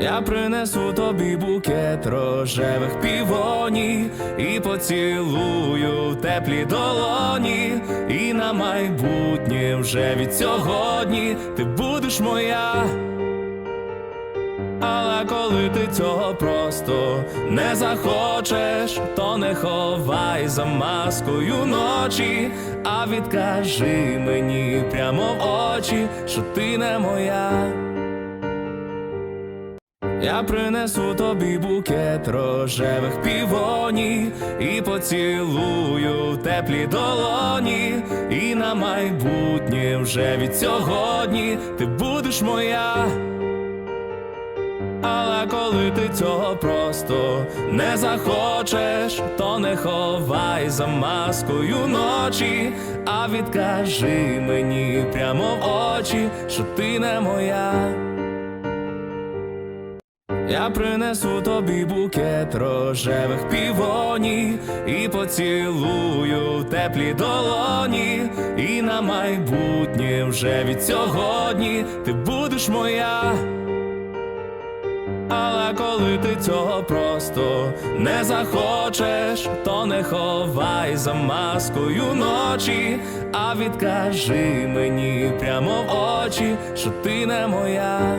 Я принесу тобі букет рожевих півоній і поцілую в теплі долоні, і на майбутнє вже від сьогодні ти будеш моя. Але коли ти цього просто не захочеш, то не ховай за маскою ночі, а відкажи мені прямо в очі, що ти не моя. Я принесу тобі букет рожевих півоній і поцілую в теплі долоні, і на майбутнє вже від сьогодні ти будеш моя. Але коли ти цього просто не захочеш, то не ховай за маскою ночі, а відкажи мені прямо в очі, що ти не моя. Я принесу тобі букет рожевих півоній і поцілую в теплі долоні, і на майбутнє вже від сьогодні ти будеш моя. Але коли ти цього просто не захочеш, то не ховай за маскою ночі, а відкажи мені прямо в очі, що ти не моя.